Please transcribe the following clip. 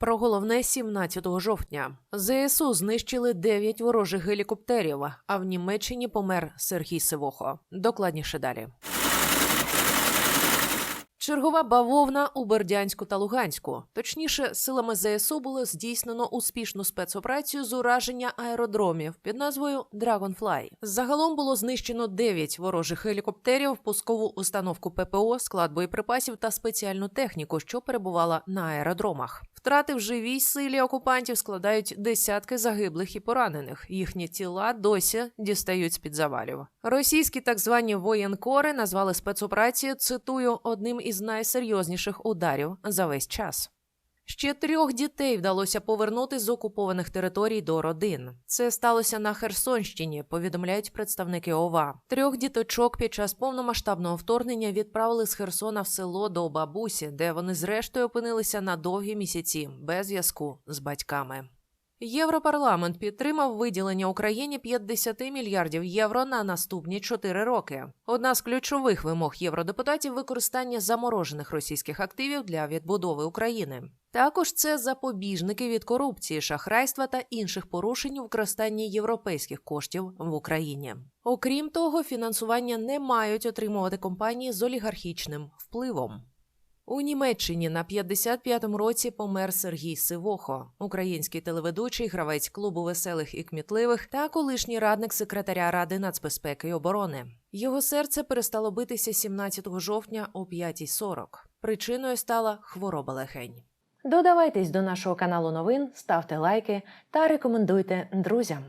Про головне 17 жовтня. ЗСУ знищили 9 ворожих гелікоптерів, а в Німеччині помер Сергій Сивохо. Докладніше далі. Чергова бавовна у Бердянську та Луганську. Точніше, силами ЗСУ було здійснено успішну спецоперацію з ураження аеродромів під назвою Dragonfly. Загалом було знищено 9 ворожих гелікоптерів, пускову установку ППО, склад боєприпасів та спеціальну техніку, що перебувала на аеродромах. Втрати в живій силі окупантів складають десятки загиблих і поранених. Їхні тіла досі дістають з під завалів. Російські так звані воєнкори назвали спецоперацію цитую одним із найсерйозніших ударів за весь час. Ще трьох дітей вдалося повернути з окупованих територій до родин. Це сталося на Херсонщині, повідомляють представники ОВА. Трьох діточок під час повномасштабного вторгнення відправили з Херсона в село до бабусі, де вони зрештою опинилися на довгі місяці без зв'язку з батьками. Європарламент підтримав виділення Україні 50 мільярдів євро на наступні 4 роки. Одна з ключових вимог євродепутатів використання заморожених російських активів для відбудови України. Також це запобіжники від корупції, шахрайства та інших порушень у використанні європейських коштів в Україні. Окрім того, фінансування не мають отримувати компанії з олігархічним впливом. У Німеччині на 55-му році помер Сергій Сивохо, український телеведучий, гравець клубу веселих і кмітливих та колишній радник секретаря Ради нацбезпеки і оборони. Його серце перестало битися 17 жовтня о 5.40. Причиною стала хвороба легень. Додавайтесь до нашого каналу новин, ставте лайки та рекомендуйте друзям.